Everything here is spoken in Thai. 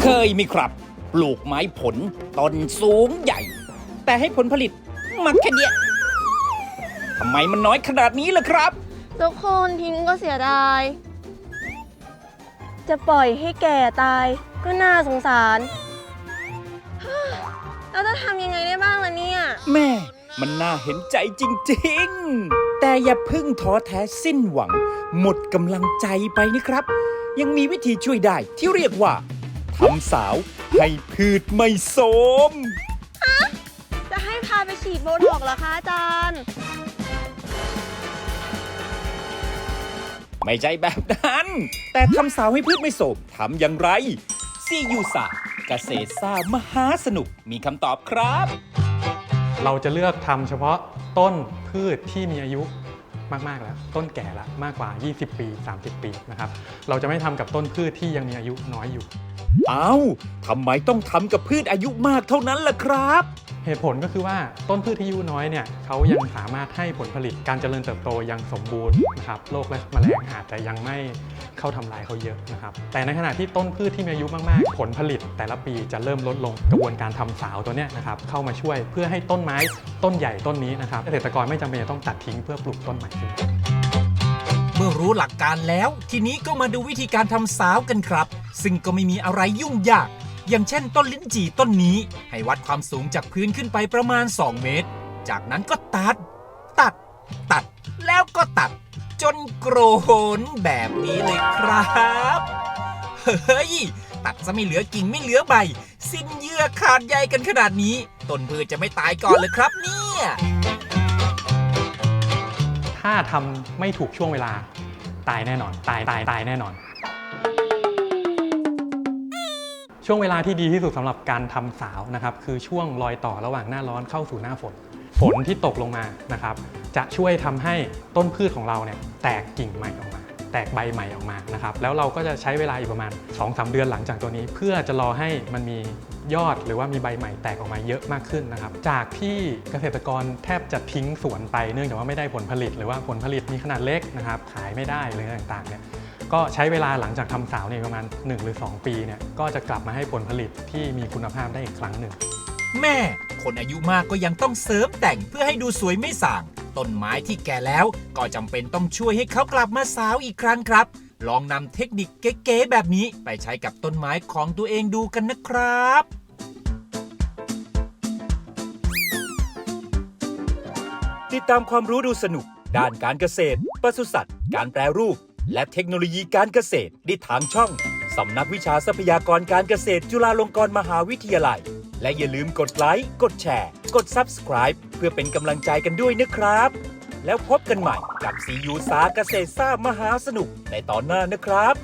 เคยมีครับ ปลูกไม้ผลต้นสูงใหญ่ แต่ให้ผลผลิตมาแค่เนี้ยทำไมมันน้อยขนาดนี้ล่ะครับ ทุกคนทิ้งก็เสียดาย จะปล่อยให้แก่ตายก็น่าสงสารเราจะทำยังไงได้บ้างล่ะเนี่ย แม่ มันน่าเห็นใจจริงๆ แต่อย่าเพึ่งท้อแท้สิ้นหวัง หมดกำลังใจไปนะครับ ยังมีวิธีช่วยได้ที่เรียกว่า ทำสาวให้พืชไม่โสม จะให้พาไปฉีดโบท็อกซ์เหรอคะอาจารย์ ไม่ใช่แบบนั้น แต่ทำสาวให้พืชไม่โสมทำอย่างไร ซียูสาเกษตรซ่ามหาสนุกมีคำตอบครับ เราจะเลือกทำเฉพาะต้นพืชที่มีอายุมาก ๆ แล้ว ต้นแก่แล้วมากกว่า 20 ปี 30 ปีนะครับ เราจะไม่ทำกับต้นพืชที่ยังมีอายุน้อยอยู่ เอ้าทำไมต้องทำกับพืชอายุมากเท่านั้นล่ะครับ เหตุผลก็คือว่าต้นพืชที่อายุน้อยเนี่ยเขายังสามารถให้ผลผลิตการเจริญเติบโตยังสมบูรณ์นะครับโรคและแมลงอาจจะยังไม่เข้าทำลายเขาเยอะนะครับ แต่ในขณะที่ต้นพืชที่มีอายุมากๆ ผลผลิตแต่ละปีจะเริ่มลดลงกระบวนการทำสาวตัวเนี้ยนะครับเข้ามาช่วยเพื่อให้ต้นไม้ต้นใหญ่ต้นนี้นะครับเกษตรกรไม่จำเป็นจะต้องตัดทิ้งเพื่อปลูกต้นใหม่ขึ้น เมื่อรู้หลักการแล้ว ทีนี้ก็มาดูวิธีการทำสาวกันครับ ซึ่งก็ไม่มีอะไรยุ่งยาก อย่างเช่นต้นลิ้นจี่ต้นนี้ ให้วัดความสูงจากพื้นขึ้นไปประมาณ 2 เมตร จากนั้นก็ตัด ตัด ตัด แล้วก็ตัด จนโกรนแบบนี้เลยครับ เฮ้ย ตัดซะไม่เหลือกิ่งไม่เหลือใบ สิ้นเยื่อขาดใยกันขนาดนี้ ต้นพืชจะไม่ตายก่อนเลยครับเนี่ย ทำไม่ถูกช่วงเวลา ตายแน่นอน ตายตายตายแน่นอน ช่วงเวลาที่ดีที่สุดสำหรับการทำสาวนะครับคือช่วงรอยต่อระหว่างหน้าร้อนเข้าสู่หน้าฝน ฝนที่ตกลงมานะครับจะช่วยทำให้ต้นพืชของเราเนี่ยแตกกิ่งใหม่ออกมา แตกใบใหม่ออกมานะครับแล้วเราก็จะใช้เวลาอีกประมาณ 2-3 เดือนหลังจากตัวนี้ เพื่อจะรอให้มันมี ยอดหรือว่ามีใบใหม่แตกออกมาเยอะมากขึ้นนะครับ จากที่เกษตรกรแทบจะทิ้งสวนไปเนื่องจากว่าไม่ได้ผลผลิต หรือว่าผลผลิตมีขนาดเล็กนะครับ ขายไม่ได้หรือต่างๆเนี่ยก็ใช้เวลาหลังจากทำสาวเนี่ยประมาณ 1 หรือ 2 ปีเนี่ยก็จะกลับมาให้ผลผลิตที่มีคุณภาพได้อีกครั้งหนึ่ง แม่ คนอายุมากก็ยังต้องเสริมแต่งเพื่อให้ดูสวยไม่ส่าง ต้นไม้ที่แก่แล้วก็จำเป็นต้องช่วยให้เขากลับมาสาวอีกครั้งครับ ลองนำเทคนิคเก๋ๆแบบนี้ไปใช้กับต้นไม้ของตัวเองดูกันนะครับติดตามความรู้ดูสนุก ด้านการเกษตรปศุสัตว์ การแปรรูป และเทคโนโลยีการเกษตรได้ทางช่อง สำนักวิชาทรัพยากรการเกษตรจุฬาลงกรณ์มหาวิทยาลัย และอย่าลืมกดไลค์ กดแชร์ กด Subscribe เพื่อเป็นกำลังใจกันด้วยนะครับ แล้วพบกันใหม่กับซียูสาเกษตรซ่ามหาสนุกในตอนหน้านะครับ